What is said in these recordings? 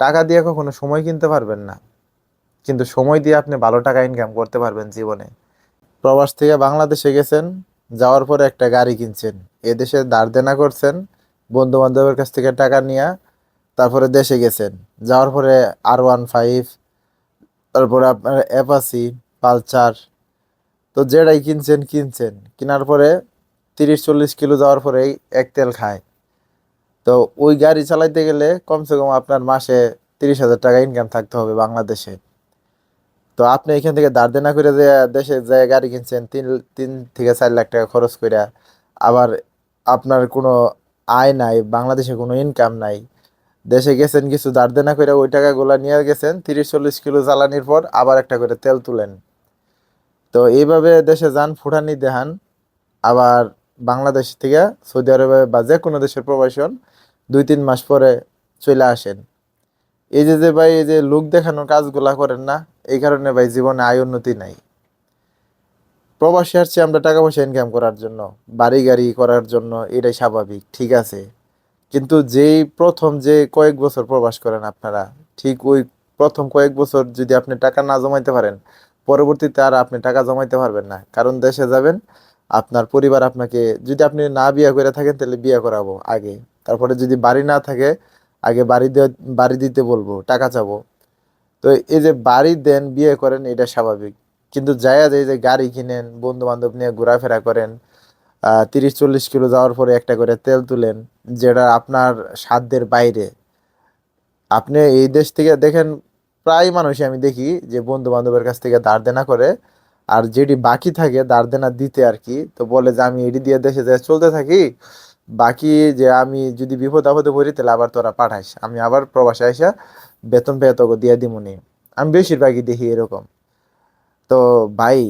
টাকা দিয়ে কখনো সময় কিনতে পারবেন না। কিন্তু সময় দিয়ে আপনি ভালো টাকা ইনকাম করতে পারবেন জীবনে। প্রবাস থেকে বাংলাদেশে গেছেন, যাওয়ার পরে একটা গাড়ি কিনছেন। এদেশে দাঁড় দেনা করছেন বন্ধু বান্ধবের কাছ থেকে টাকা নিয়ে তারপরে দেশে গেছেন। যাওয়ার পরে আর ওয়ান ফাইভ তারপরে আপনার অ্যাপাসি পালচার তো যেটাই কিনছেন কিনছেন। কেনার পরে তিরিশ চল্লিশ কিলো যাওয়ার পরেই এক তেল খায়। তো ওই গাড়ি চালাইতে গেলে কমসে কম আপনার মাসে তিরিশ হাজার টাকা ইনকাম থাকতে হবে বাংলাদেশে। তো আপনি এখান থেকে ধার দেনা করে যে দেশে যে গাড়ি কিনছেন, তিন তিন থেকে চার লাখ টাকা খরচ করে আবার আপনার কোনো আয় নাই, বাংলাদেশে কোনো ইনকাম নাই, দেশে গেছেন কিছু ধার দেনা করে ওই টাকাগুলো নিয়ে গেছেন, তিরিশ, চল্লিশ কিলো জ্বালানির পর আবার একটা করে তেল তুলেন। তো এইভাবে দেশে যান, ফুটানি দেহান আবার বাংলাদেশ থেকে সৌদি আরবে বা যে কোনো দেশের প্রবাসন দুই তিন মাস পরে চলে আসেন। এই যে যে ভাই, এই যে লোক দেখানোর কাজগুলা করেন না, এই কারণে ভাই জীবনে আয় উন্নতি নাই। প্রবাসী আসছি আমরা টাকা পয়সা ইনকাম করার জন্য বাড়ি গাড়ি করার জন্য, এটাই স্বাভাবিক, ঠিক আছে? কিন্তু যেই প্রথম যে কয়েক বছর প্রবাস করেন আপনারা, ঠিক ওই প্রথম কয়েক বছর যদি আপনি টাকা না জমাইতে পারেন, পরবর্তীতে আর আপনি টাকা জমাইতে পারবেন না। কারণ দেশে যাবেন, আপনার পরিবার আপনাকে, যদি আপনি না বিয়ে করে থাকেন, তাহলে বিয়ে করাবো আগে। তারপরে যদি বাড়ি না থাকে, আগে বাড়ি বাড়ি দিতে বলব, টাকা চাবো। তো এই যে বাড়ি দেন, বিয়ে করেন, এটা স্বাভাবিক। কিন্তু যায়া যায় যে গাড়ি কিনেন বন্ধু বান্ধব নিয়ে ঘোরাফেরা করেন তিরিশ, চল্লিশ কিলো যাওয়ার পরে একটা করে তেল তুলেন, যেটা আপনার সাধ্যের বাইরে। আপনি এই দেশ থেকে দেখেন, প্রায় মানুষই আমি দেখি যে বন্ধু বান্ধবের কাছ থেকে ধার দেনা করে, আর যেটি বাকি থাকে, ধার দেনা দিতে আর কি। তো বলে যে, আমি এটি দিয়ে দেশে যায় চলতে থাকি বাকি যে আমি যদি বিপদ আপদে পড়ি, তাহলে আবার তোরা পাঠাইস। আমি আবার প্রবাসে আইসা বেতন পেয়ে দিয়ে দিমুনি। আমি বেশিরভাগই দেখি এরকম। তো ভাই,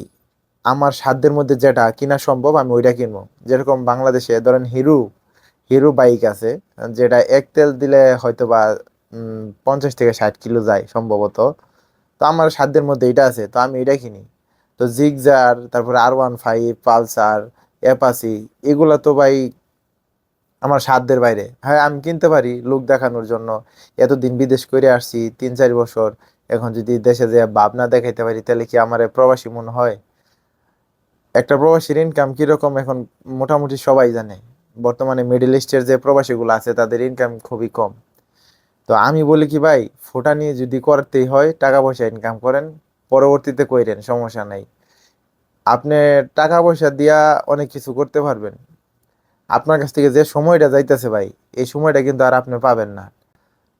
আমার সাধ্যের মধ্যে যেটা কিনা সম্ভব, আমি ওইটা কিনবো। যেরকম বাংলাদেশে ধরেন হিরো হিরো বাইক আছে, যেটা এক তেল দিলে হয়তো বা পঞ্চাশ থেকে ষাট কিলো যায় সম্ভবত। তো আমার সাধ্যের মধ্যে এটা আছে, তো আমি এটা কিনি। তো জিগজার তারপরে R one five Pulsar Apache এগুলো তো ভাই আমার সাধ্যের বাইরে। হ্যাঁ আমি কিনতে পারি লোক দেখানোর জন্য। এতদিন বিদেশ করে আসছি, তিন চার বছর। এখন যদি দেশে যে ভাবনা দেখাইতে পারি, তাহলে কি আমার প্রবাসী মনে হয়? একটা প্রবাসীর ইনকাম কীরকম এখন মোটামুটি সবাই জানে। বর্তমানে মিডল ইস্টের যে প্রবাসীগুলো আছে, তাদের ইনকাম খুবই কম। তো আমি বলি কি, ভাই, ফোটা নিয়ে যদি করতেই হয়, টাকা পয়সা ইনকাম করেন, পরবর্তীতে কইরেন, সমস্যা নাই। আপনি টাকা পয়সা দিয়া অনেক কিছু করতে পারবেন। আপনার কাছ থেকে যে সময়টা যাইতেছে ভাই, এই সময়টা কিন্তু আর আপনি পাবেন না।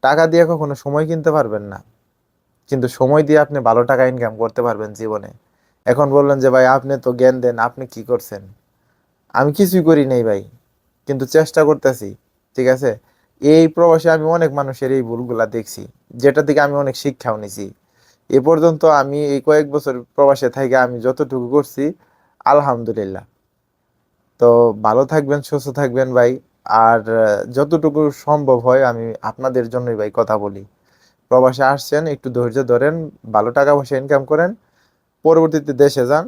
টাকা দিয়ে কখনো সময় কিনতে পারবেন না। কিন্তু সময় দিয়ে আপনি ভালো টাকা ইনকাম করতে পারবেন জীবনে। এখন বললেন যে, ভাই, আপনি তো জ্ঞান দেন, আপনি কি করছেন? আমি কিছুই করি নাই ভাই, কিন্তু চেষ্টা করতেছি, ঠিক আছে? এই প্রবাসে আমি অনেক মানুষের এই ভুলগুলা দেখছি, যেটা থেকে আমি অনেক শিক্ষাও নিছি। এ পর্যন্ত আমি এই কয়েক বছর প্রবাসে থেকে আমি যতটুকু করছি, আলহামদুলিল্লাহ। তো ভালো থাকবেন, সুস্থ থাকবেন ভাই। আর যতটুকু সম্ভব হয় আমি আপনাদের জন্যই ভাই কথা বলি। প্রবাসে আসছেন, একটু ধৈর্য ধরেন, ভালো টাকা পয়সা ইনকাম করেন, পরবর্তীতে দেশে যান,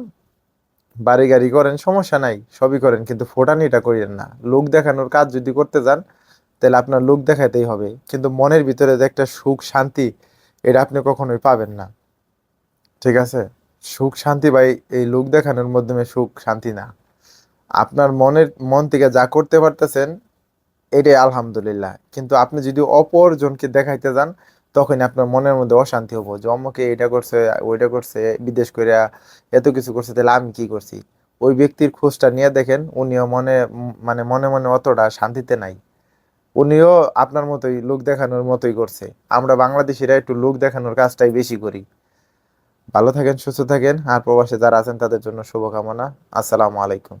বাড়ি গাড়ি করেন, সমস্যা নাই, সবই করেন, কিন্তু ফোটানিটা করিয়েন না। লোক দেখানোর কাজ যদি করতে যান, তাহলে আপনার লোক দেখাতেই হবে। কিন্তু মনের ভিতরে যে একটা সুখ, শান্তি, এটা আপনি কখনোই পাবেন না। ঠিক আছে? সুখ, শান্তি ভাই, এই লোক দেখানোর মাধ্যমে সুখ, শান্তি না। আপনার মনের, মন থেকে যা করতে পারতেছেন, এটাই আলহামদুলিল্লাহ। কিন্তু আপনি যদি অপর জনকে দেখাইতে যান, তখন আপনার মনের মধ্যে অশান্তি হব যে অমুকে এটা করছে, ওইটা করছে, বিদেশ করে এত কিছু করছে, তাহলে আমি কি করছি? ওই ব্যক্তির খোঁজটা নিয়ে দেখেন, উনিও মনে মানে মনে মনে অতটা শান্তিতে নাই। উনিও আপনার মতোই লোক দেখানোর মতোই করছে। আমরা বাংলাদেশিরা একটু লোক দেখানোর কাজটাই বেশি করি। ভালো থাকেন, সুস্থ থাকেন, আর প্রবাসে যারা আছেন তাদের জন্য শুভকামনা। আসসালামু আলাইকুম।